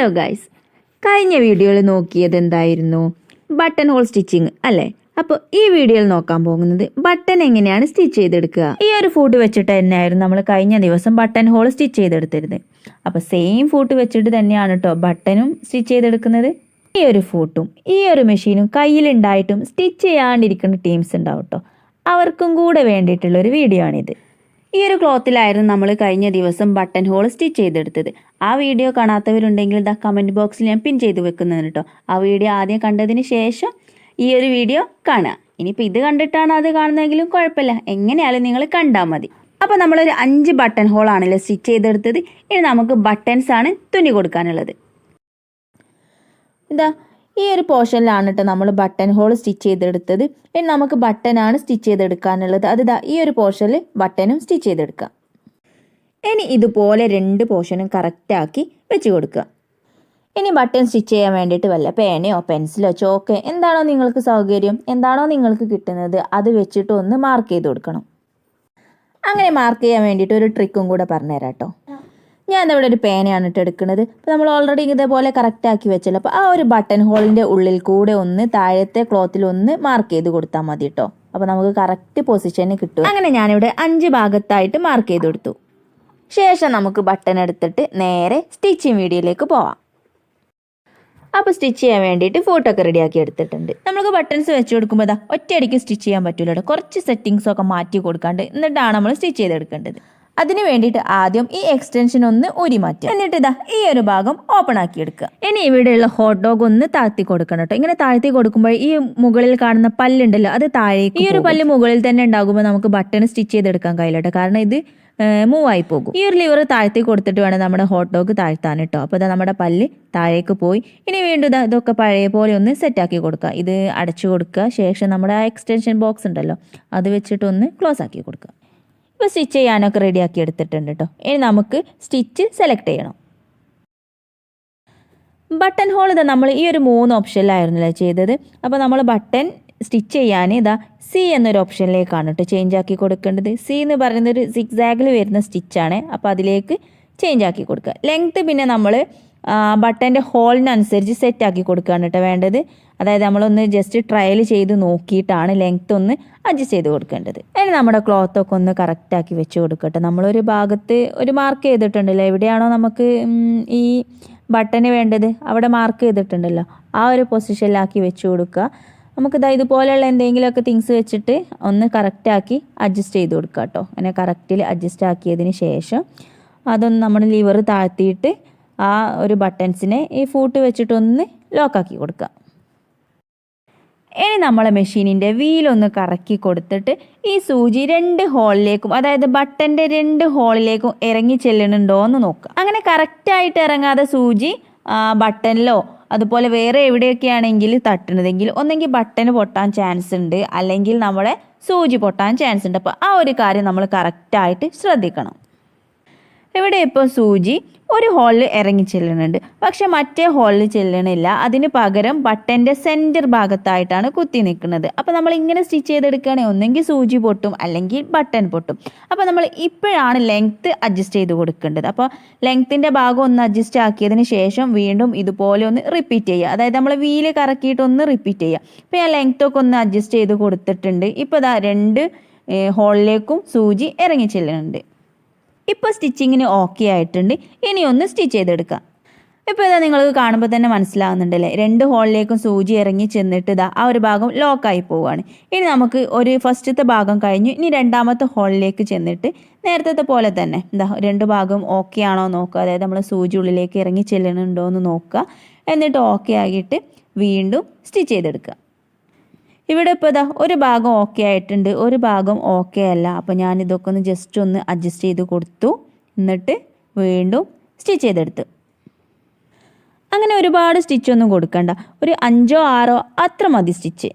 Hello guys കഴിഞ്ഞ വീഡിയോയിൽ നോക്കിയത് എന്തായിരുന്നു? ബട്ടൺ ഹോൾ സ്റ്റിച്ചിങ് അല്ലേ? അപ്പോൾ ഈ വീഡിയോയിൽ നോക്കാൻ പോകുന്നത് ബട്ടൺ എങ്ങനെയാണ് സ്റ്റിച്ച് ചെയ്തെടുക്കുക? ഈ ഒരു ഫൂട്ട് വെച്ചിട്ട് തന്നെയായിരുന്നു നമ്മൾ കഴിഞ്ഞ ദിവസം ബട്ടൺ ഹോൾ സ്റ്റിച്ച് ചെയ്തെടുത്തിരുന്നത്. അപ്പോൾ സെയിം ഫൂട്ട് വെച്ചിട്ട് തന്നെയാണ് കേട്ടോ ബട്ടനും സ്റ്റിച്ച് ചെയ്തെടുക്കുന്നത്. ഈ ഒരു ഫൂട്ടും ഈ ഒരു മെഷീനും കയ്യിലുണ്ടായിട്ടും സ്റ്റിച്ച് ചെയ്യാണ്ടിരിക്കുന്ന ടീംസ് ഉണ്ടാവും കേട്ടോ അവർക്കും കൂടെ വേണ്ടിയിട്ടുള്ള ഒരു വീഡിയോ ആണിത്. ഈ ഒരു ക്ലോത്തിലായിരുന്നു നമ്മൾ കഴിഞ്ഞ ദിവസം ബട്ടൺ ഹോൾ സ്റ്റിച്ച് ചെയ്തെടുത്തത്. ആ വീഡിയോ കാണാത്തവരുണ്ടെങ്കിൽ ദാ കമന്റ് ബോക്സിൽ ഞാൻ പിൻ ചെയ്ത് വെക്കുന്നതിന് കേട്ടോ ആ വീഡിയോ ആദ്യം കണ്ടതിന് ശേഷം ഈ ഒരു വീഡിയോ കാണുക ഇനിയിപ്പോൾ ഇത് കണ്ടിട്ടാണ് അത് കാണുന്നതെങ്കിലും കുഴപ്പമില്ല. എങ്ങനെയാലും നിങ്ങൾ കണ്ടാൽ മതി. അപ്പോൾ നമ്മളൊരു അഞ്ച് ബട്ടൺ ഹോൾ ആണല്ലോ സ്റ്റിച്ച് ചെയ്തെടുത്തത്. ഇനി നമുക്ക് ബട്ടൺസ് ആണ് തുന്നി കൊടുക്കാനുള്ളത്. ഇതാ ഈ ഒരു പോർഷനിലാണ് കേട്ടോ നമ്മൾ ബട്ടൺ ഹോൾ സ്റ്റിച്ച് ചെയ്തെടുത്തത്. ഇനി നമുക്ക് ബട്ടനാണ് സ്റ്റിച്ച് ചെയ്തെടുക്കാനുള്ളത്. അത് ഈ ഒരു പോർഷനിൽ ബട്ടനും സ്റ്റിച്ച് ചെയ്തെടുക്കാം. ഇനി ഇതുപോലെ രണ്ട് പോർഷനും കറക്റ്റാക്കി വെച്ച് കൊടുക്കുക ഇനി ബട്ടൺ സ്റ്റിച്ച് ചെയ്യാൻ വേണ്ടിയിട്ട് വല്ല പേനയോ പെൻസിലോ ചോക്ക് എന്താണോ നിങ്ങൾക്ക് സൗകര്യം എന്താണോ നിങ്ങൾക്ക് കിട്ടുന്നത് അത് വെച്ചിട്ട് ഒന്ന് മാർക്ക് ചെയ്ത് കൊടുക്കണം. അങ്ങനെ മാർക്ക് ചെയ്യാൻ വേണ്ടിയിട്ട് ഒരു ട്രിക്കും കൂടെ പറഞ്ഞുതരാം കേട്ടോ ഞാൻ ഇവിടെ ഒരു പേനയാണ് ഇട്ട് എടുക്കുന്നത് അപ്പോൾ നമ്മൾ ഓൾറെഡി ഇതേപോലെ കറക്റ്റ് ആക്കി വെച്ചല്ലോ. അപ്പോൾ ആ ഒരു ബട്ടൺ ഹോളിന്റെ ഉള്ളിൽ കൂടെ ഒന്ന് താഴത്തെ ക്ലോത്തിൽ ഒന്ന് മാർക്ക് ചെയ്ത് കൊടുത്താൽ മതി കേട്ടോ അപ്പോൾ നമുക്ക് കറക്റ്റ് പൊസിഷന് കിട്ടും. അങ്ങനെ ഞാനിവിടെ അഞ്ച് ഭാഗത്തായിട്ട് മാർക്ക് ചെയ്ത് കൊടുത്തു. ശേഷം നമുക്ക് ബട്ടൺ എടുത്തിട്ട് നേരെ സ്റ്റിച്ചിങ് വീഡിയോയിലേക്ക് പോവാം. അപ്പോൾ സ്റ്റിച്ച് ചെയ്യാൻ വേണ്ടിയിട്ട് ഫോട്ടോ ഒക്കെ റെഡിയാക്കി എടുത്തിട്ടുണ്ട്. നമുക്ക് ബട്ടൺസ് വെച്ച് കൊടുക്കുമ്പോൾ ഇതാ ഒറ്റയടിക്ക് സ്റ്റിച്ച് ചെയ്യാൻ പറ്റില്ല കുറച്ച് സെറ്റിങ്സ് ഒക്കെ മാറ്റി കൊടുക്കാണ്ട് എന്നിട്ടാണ് നമ്മൾ സ്റ്റിച്ച് ചെയ്തെടുക്കേണ്ടത്. അതിന് വേണ്ടിയിട്ട് ആദ്യം ഈ എക്സ്റ്റൻഷൻ ഒന്ന് ഊരി മാറ്റുക എന്നിട്ട് ഇതാ ഈ ഒരു ഭാഗം ഓപ്പൺ ആക്കി എടുക്കുക ഇനി ഇവിടെയുള്ള ഹോട്ട് ഡോഗ് ഒന്ന് താഴ്ത്തി കൊടുക്കണം കേട്ടോ ഇങ്ങനെ താഴ്ത്തി കൊടുക്കുമ്പോൾ ഈ മുകളിൽ കാണുന്ന പല്ലുണ്ടല്ലോ അത് താഴേക്ക് ഈ ഒരു പല്ല് മുകളിൽ തന്നെ ഉണ്ടാകുമ്പോൾ നമുക്ക് ബട്ടൺ സ്റ്റിച്ച് ചെയ്തെടുക്കാൻ കഴിയില്ല കേട്ടോ കാരണം ഇത് മൂവ് ആയി പോകും. ഈ ഒരു ലിവർ താഴ്ത്തി കൊടുത്തിട്ട് വേണം നമ്മുടെ ഹോട്ട് ഡോഗ് താഴ്ത്താൻ കേട്ടോ അപ്പോൾ ഇതാ നമ്മുടെ പല്ല് താഴേക്ക് പോയി. ഇനി വീണ്ടും ഇതാ ഇതൊക്കെ പഴയ പോലെ ഒന്ന് സെറ്റാക്കി കൊടുക്കുക. ഇത് അടച്ചു കൊടുക്കുക. ശേഷം നമ്മുടെ ആ എക്സ്റ്റൻഷൻ ബോക്സ് ഉണ്ടല്ലോ അത് വെച്ചിട്ട് ഒന്ന് ക്ലോസ് ആക്കി കൊടുക്കുക. ഇപ്പോൾ സ്റ്റിച്ച് ചെയ്യാനൊക്കെ റെഡിയാക്കി എടുത്തിട്ടുണ്ട് കേട്ടോ ഇനി നമുക്ക് സ്റ്റിച്ച് സെലക്ട് ചെയ്യണം. ബട്ടൺ ഹോൾ ഇതാ നമ്മൾ ഈ ഒരു മൂന്ന് ഓപ്ഷനിലായിരുന്നല്ലേ ചെയ്തത്. അപ്പോൾ നമ്മൾ ബട്ടൺ സ്റ്റിച്ച് ചെയ്യാൻ ഇതാ സി എന്നൊരു ഓപ്ഷനിലേക്കാണ് കേട്ടോ ചേഞ്ച് ആക്കി കൊടുക്കേണ്ടത്. സി എന്ന് പറയുന്നത് ഒരു സിക്സാഗിൽ വരുന്ന സ്റ്റിച്ചാണ് അപ്പോൾ അതിലേക്ക് ചേഞ്ച് ആക്കി കൊടുക്കുക. ലെങ്ത്ത് പിന്നെ നമ്മൾ ബട്ടന്റെ ഹോളിനനുസരിച്ച് സെറ്റ് ആക്കി കൊടുക്കുകയാണ് കേട്ടോ വേണ്ടത്. അതായത് നമ്മളൊന്ന് ജസ്റ്റ് ട്രയൽ ചെയ്ത് നോക്കിയിട്ടാണ് ലെങ്ത്ത് ഒന്ന് അഡ്ജസ്റ്റ് ചെയ്ത് കൊടുക്കേണ്ടത്. അതിന് നമ്മുടെ ക്ലോത്തൊക്കെ ഒന്ന് കറക്റ്റാക്കി വെച്ച് കൊടുക്കട്ടെ. നമ്മളൊരു ഭാഗത്ത് ഒരു മാർക്ക് ചെയ്തിട്ടുണ്ടല്ലോ. എവിടെയാണോ നമുക്ക് ഈ ബട്ടന് വേണ്ടത്? അവിടെ മാർക്ക് ചെയ്തിട്ടുണ്ടല്ലോ. ആ ഒരു പൊസിഷനിലാക്കി വെച്ച് കൊടുക്കുക. നമുക്ക് ഇതാ ഇതുപോലെയുള്ള എന്തെങ്കിലുമൊക്കെ തിങ്സ് വെച്ചിട്ട് ഒന്ന് കറക്റ്റാക്കി അഡ്ജസ്റ്റ് ചെയ്ത് കൊടുക്കുക കേട്ടോ അങ്ങനെ കറക്റ്റിൽ അഡ്ജസ്റ്റ് ആക്കിയതിന് ശേഷം അതൊന്ന് നമ്മൾ ലിവർ താഴ്ത്തിയിട്ട് ആ ഒരു ബട്ടൺസിനെ ഈ ഫൂട്ട് വെച്ചിട്ടൊന്ന് ലോക്കാക്കി കൊടുക്കുക. ഇനി നമ്മളെ മെഷീനിന്റെ വീലൊന്ന് കറക്കി കൊടുത്തിട്ട് ഈ സൂചി രണ്ട് ഹോളിലേക്കും അതായത് ബട്ടന്റെ രണ്ട് ഹോളിലേക്കും ഇറങ്ങി ചെല്ലണുണ്ടോ എന്ന് നോക്കുക. അങ്ങനെ കറക്റ്റായിട്ട് ഇറങ്ങാതെ സൂചി ബട്ടനിലോ അതുപോലെ വേറെ എവിടെയൊക്കെയാണെങ്കിൽ തട്ടുന്നതെങ്കിൽ ഒന്നെങ്കിൽ ബട്ടന് പൊട്ടാൻ ചാൻസ് ഉണ്ട് അല്ലെങ്കിൽ നമ്മുടെ സൂചി പൊട്ടാൻ ചാൻസ് ഉണ്ട് അപ്പോൾ ആ ഒരു കാര്യം നമ്മൾ കറക്റ്റായിട്ട് ശ്രദ്ധിക്കണം. ഇവിടെ ഇപ്പോൾ സൂചി? ഒരു ഹോളിൽ ഇറങ്ങി ചെല്ലുന്നുണ്ട്. പക്ഷെ മറ്റേ ഹോളിൽ ചെല്ലണില്ല. അതിന് പകരം ബട്ടന്റെ സെന്റർ ഭാഗത്തായിട്ടാണ് കുത്തി നിൽക്കുന്നത്. അപ്പോൾ നമ്മൾ ഇങ്ങനെ സ്റ്റിച്ച് ചെയ്തെടുക്കുകയാണെങ്കിൽ ഒന്നെങ്കിൽ സൂചി പൊട്ടും അല്ലെങ്കിൽ ബട്ടൺ പൊട്ടും. അപ്പോൾ നമ്മൾ ഇപ്പോഴാണ് ലെങ്ത്ത് അഡ്ജസ്റ്റ് ചെയ്ത് കൊടുക്കേണ്ടത്. അപ്പോൾ ലെങ്ത്തിന്റെ ഭാഗം ഒന്ന് അഡ്ജസ്റ്റ് ആക്കിയതിന് ശേഷം വീണ്ടും ഇതുപോലെ ഒന്ന് റിപ്പീറ്റ് ചെയ്യുക. അതായത് നമ്മൾ വീൽ കറക്കിയിട്ട് ഒന്ന് റിപ്പീറ്റ് ചെയ്യുക. ഇപ്പം ഞാൻ ലെങ്ത്തൊക്കെ ഒന്ന് അഡ്ജസ്റ്റ് ചെയ്ത് കൊടുത്തിട്ടുണ്ട്. ഇപ്പോൾ ഇതാ രണ്ട് ഹോളിലേക്കും സൂചി ഇറങ്ങി ചെല്ലുന്നുണ്ട്. ഇപ്പോൾ സ്റ്റിച്ചിങ്ങിന് ഓക്കെ ആയിട്ടുണ്ട്. ഇനി ഒന്ന് സ്റ്റിച്ച് ചെയ്തെടുക്കാം. ഇപ്പോൾ ഇതാ നിങ്ങൾ കാണുമ്പോൾ തന്നെ മനസ്സിലാവുന്നുണ്ടല്ലേ? രണ്ട് ഹോളിലേക്കും സൂചി ഇറങ്ങി ചെന്നിട്ട് ഇതാ ആ ഒരു ഭാഗം ലോക്കായി പോവുകയാണ് ഇനി നമുക്ക് ഒരു ഫസ്റ്റത്തെ ഭാഗം കഴിഞ്ഞു. ഇനി രണ്ടാമത്തെ ഹോളിലേക്ക് ചെന്നിട്ട് നേരത്തെ പോലെ തന്നെ എന്താ രണ്ട് ഭാഗം ഓക്കെ ആണോ നോക്കുക. അതായത് നമ്മൾ സൂചി ഉള്ളിലേക്ക് ഇറങ്ങി ചെല്ലണുണ്ടോ എന്ന് നോക്കുക. എന്നിട്ട് ഓക്കെ ആയിട്ട് വീണ്ടും സ്റ്റിച്ച് ചെയ്തെടുക്കുക. ഇവിടെ ഇപ്പോൾ ഇതാ ഒരു ഭാഗം ഓക്കെ ആയിട്ടുണ്ട് ഒരു ഭാഗം ഓക്കെ അല്ല. അപ്പോൾ ഞാൻ ഇതൊക്കെ ഒന്ന് ജസ്റ്റ് ഒന്ന് അഡ്ജസ്റ്റ് ചെയ്ത് കൊടുത്തു. എന്നിട്ട് വീണ്ടും സ്റ്റിച്ച് ചെയ്തെടുത്തു. അങ്ങനെ ഒരുപാട് സ്റ്റിച്ച് ഒന്നും കൊടുക്കണ്ട. ഒരു അഞ്ചോ ആറോ അത്ര മതി സ്റ്റിച്ച്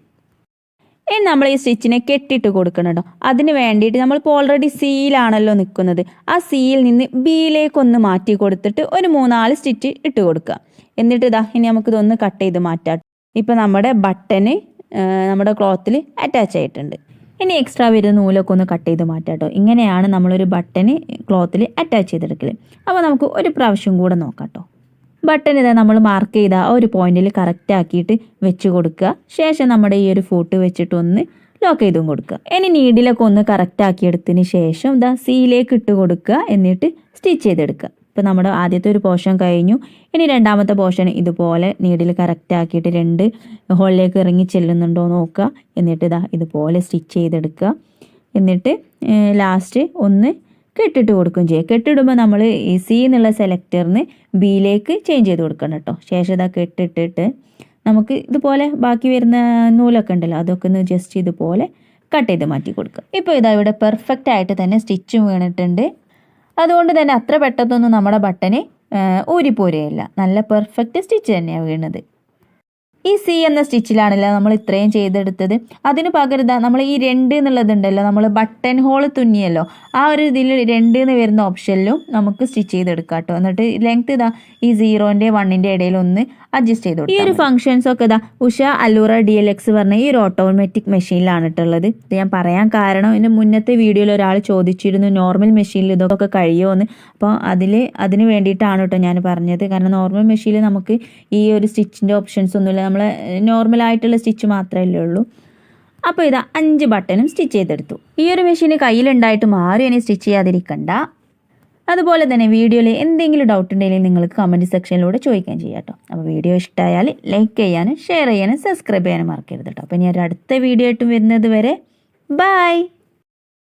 ഇനി നമ്മൾ ഈ സ്റ്റിച്ചിനെ കെട്ടിട്ട് കൊടുക്കണം കേട്ടോ അതിന് വേണ്ടിയിട്ട് നമ്മളിപ്പോൾ ഓൾറെഡി സിയിലാണല്ലോ നിൽക്കുന്നത്. ആ സിയിൽ നിന്ന് ബിയിലേക്കൊന്ന് മാറ്റി കൊടുത്തിട്ട് ഒരു മൂന്നാൽ സ്റ്റിച്ച് ഇട്ട് കൊടുക്കുക. എന്നിട്ട് ഇതാ ഇനി നമുക്കിതൊന്ന് കട്ട് ചെയ്ത് മാറ്റാം ഇപ്പം നമ്മുടെ ബട്ടന് നമ്മുടെ ക്ലോത്തിൽ അറ്റാച്ച് ആയിട്ടുണ്ട്. ഇനി എക്സ്ട്രാ വരുന്ന നൂലൊക്കെ ഒന്ന് കട്ട് ചെയ്ത് മാറ്റാം കേട്ടോ. ഇങ്ങനെയാണ് നമ്മളൊരു ബട്ടന് ക്ലോത്തിൽ അറ്റാച്ച് ചെയ്തെടുക്കൽ അപ്പോൾ നമുക്ക് ഒരു പ്രാവശ്യം കൂടെ നോക്കാം കേട്ടോ. ബട്ടൺ ഇതാ നമ്മൾ മാർക്ക് ചെയ്ത ആ ഒരു പോയിന്റിൽ കറക്റ്റ് ആക്കിയിട്ട് വെച്ച് കൊടുക്കുക. ശേഷം നമ്മുടെ ഈ ഒരു ഫോട്ടോ വെച്ചിട്ട് ഒന്ന് ലോക്ക് ചെയ്തും കൊടുക്കുക. ഇനി നീഡിലൊക്കെ ഒന്ന് കറക്റ്റ് ആക്കിയെടുത്തതിന് ശേഷം ഇതാ സീയിലേക്ക് ഇട്ട് കൊടുക്കുക എന്നിട്ട് സ്റ്റിച്ച് ചെയ്തെടുക്കുക. ഇപ്പോൾ നമ്മുടെ ആദ്യത്തെ ഒരു പോർഷൻ കഴിഞ്ഞു. ഇനി രണ്ടാമത്തെ പോർഷൻ ഇതുപോലെ നീഡിൽ കറക്റ്റ് ആക്കിയിട്ട് രണ്ട് ഹോളിലേക്ക് ഇറങ്ങി ചെല്ലുന്നുണ്ടോ നോക്കുക. എന്നിട്ട് ഇതാ ഇതുപോലെ സ്റ്റിച്ച് ചെയ്തെടുക്കുക. എന്നിട്ട് ലാസ്റ്റ് ഒന്ന് കെട്ടിട്ട് കൊടുക്കുകയും ചെയ്യുക. കെട്ടിടുമ്പോൾ നമ്മൾ സി എന്നുള്ള സെലക്ടറിന് ബിയിലേക്ക് ചേഞ്ച് ചെയ്ത് കൊടുക്കണം കേട്ടോ. ശേഷം ഇതാ കെട്ടിട്ടിട്ട് നമുക്ക് ഇതുപോലെ ബാക്കി വരുന്ന നൂലൊക്കെ ഉണ്ടല്ലോ അതൊക്കെ ഒന്ന് ജസ്റ്റ് ഇതുപോലെ കട്ട് ചെയ്ത് മാറ്റി കൊടുക്കുക. ഇപ്പോൾ ഇതാ ഇവിടെ പെർഫെക്റ്റ് ആയിട്ട് തന്നെ സ്റ്റിച്ചും വീണിട്ടുണ്ട്. അതുകൊണ്ട് തന്നെ അത്ര പെട്ടെന്നൊന്നും നമ്മുടെ ബട്ടന് ഊരിപ്പോരുകയില്ല. നല്ല പെർഫെക്റ്റ് സ്റ്റിച്ച് തന്നെയാണ് വീണത്. ഈ സി എന്ന സ്റ്റിച്ചിലാണല്ലോ നമ്മൾ ഇത്രയും ചെയ്തെടുത്തത്. അതിന് പകരം നമ്മൾ ഈ രണ്ട് എന്നുള്ളതുണ്ടല്ലോ നമ്മൾ ബട്ടൺ ഹോൾ തുന്നിയല്ലോ. ആ ഒരു ഇതിൽ രണ്ട് എന്ന് വരുന്ന ഓപ്ഷനിലും നമുക്ക് സ്റ്റിച്ച് ചെയ്തെടുക്കാം കേട്ടോ. എന്നിട്ട് ലെങ്ത് ഇതാ ഈ സീറോന്റെ വണ്ണിന്റെ ഇടയിൽ ഒന്ന് അഡ്ജസ്റ്റ് ചെയ്തു ഈ ഒരു ഫംഗ്ഷൻസ് ഒക്കെ ഇതാ Usha allure D L X പറഞ്ഞ ഈ ഒരു ഓട്ടോമാറ്റിക് മെഷീനിലാണ് ഇട്ടുള്ളത്. ഇത് ഞാൻ പറയാൻ കാരണം എന്റെ മുന്നത്തെ വീഡിയോയിൽ ഒരാൾ ചോദിച്ചിരുന്നു നോർമൽ മെഷീനിൽ ഇതൊക്കെ കഴിയുമോ എന്ന്. അപ്പോൾ അതിൽ അതിന് വേണ്ടിയിട്ടാണ് കേട്ടോ ഞാൻ പറഞ്ഞത്. കാരണം നോർമൽ മെഷീനിൽ നമുക്ക് ഈ ഒരു സ്റ്റിച്ചിന്റെ ഓപ്ഷൻസ് ഒന്നുമില്ല. നമ്മൾ നോർമലായിട്ടുള്ള സ്റ്റിച്ച് മാത്രമല്ലേ ഉള്ളൂ. അപ്പോൾ ഇതാ അഞ്ച് ബട്ടണും സ്റ്റിച്ച് ചെയ്തെടുത്തു. ഈ ഒരു മെഷീന് കയ്യിലുണ്ടായിട്ട് മാറി ഇനി സ്റ്റിച്ച് ചെയ്യാതിരിക്കണ്ട. അതുപോലെ തന്നെ വീഡിയോയിൽ എന്തെങ്കിലും ഡൗട്ട് ഉണ്ടെങ്കിൽ നിങ്ങൾക്ക് കമന്റ് സെക്ഷനിലൂടെ ചോദിക്കാൻ ചെയ്യാം കേട്ടോ അപ്പോൾ വീഡിയോ ഇഷ്ടമായാൽ ലൈക്ക് ചെയ്യാനും ഷെയർ ചെയ്യാനും സബ്സ്ക്രൈബ് ചെയ്യാനും മറക്കരുത് കേട്ടോ അപ്പോൾ ഇനി ഒരു അടുത്ത വീഡിയോ ആയിട്ടും വരുന്നത് വരെ ബൈ